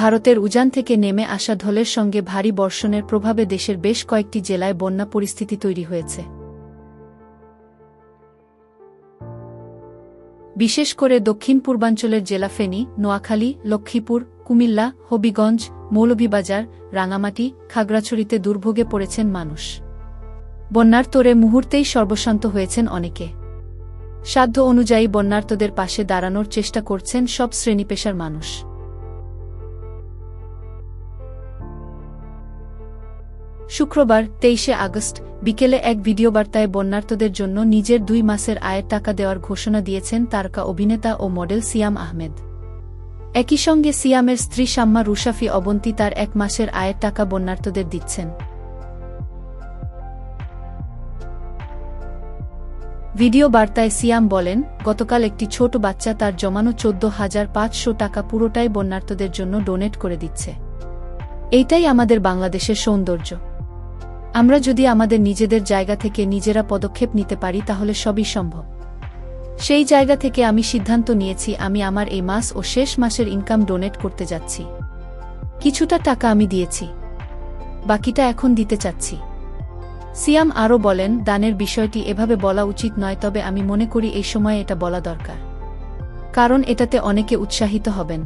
ভারতের উজান থেকে নেমে আসা ঢলের সঙ্গে ভারী বর্ষণের প্রভাবে দেশের বেশ কয়েকটি জেলায় বন্যা পরিস্থিতি তৈরি হয়েছে। বিশেষ করে দক্ষিণ পূর্বাঞ্চলের জেলা ফেনী, নোয়াখালী, লক্ষ্মীপুর, কুমিল্লা, হবিগঞ্জ, মৌলভীবাজার, রাঙামাটি, খাগড়াছড়িতে দুর্ভোগে পড়েছেন মানুষ। বন্যার তোরে মুহূর্তেই সর্বশান্ত হয়েছেন অনেকে। সাধ্য অনুযায়ী বন্যার্তদের পাশে দাঁড়ানোর চেষ্টা করছেন সব শ্রেণীপেশার মানুষ। শুক্রবার, তেইশে আগস্ট, বিকেলে এক ভিডিও বার্তায় বন্যার্তদের জন্য নিজের দুই মাসের আয়ের টাকা দেওয়ার ঘোষণা দিয়েছেন তারকা অভিনেতা ও মডেল সিয়াম আহমেদ। একই সঙ্গে সিয়ামের স্ত্রী শাম্মা রুশাফি অবন্তী তার এক মাসের আয়ের টাকা বন্যার্তদের দিচ্ছেন। ভিডিও বার্তায় সিয়াম বলেন, গতকাল একটি ছোট বাচ্চা তার জমানো চোদ্দ হাজার পাঁচশো টাকা পুরোটাই বন্যার্তদের জন্য ডোনেট করে দিচ্ছে। এইটাই আমাদের বাংলাদেশের সৌন্দর্য। আমরা যদি আমাদের নিজেদের জায়গা থেকে নিজেরা পদক্ষেপ নিতে পারি, তাহলে সবই সম্ভব। সেই জায়গা থেকে আমি সিদ্ধান্ত নিয়েছি, আমি আমার এই মাস ও শেষ মাসের ইনকাম ডোনেট করতে যাচ্ছি। কিছুটা টাকা আমি দিয়েছি। বাকিটা এখন দিতে চাচ্ছি। সিয়াম আরও বলেন, দানের বিষয়টি এভাবে বলা উচিত নয়, তবে আমি মনে করি এই সময়ে এটা বলা দরকার। কারণ এটাতে অনেকে উৎসাহিত হবেন।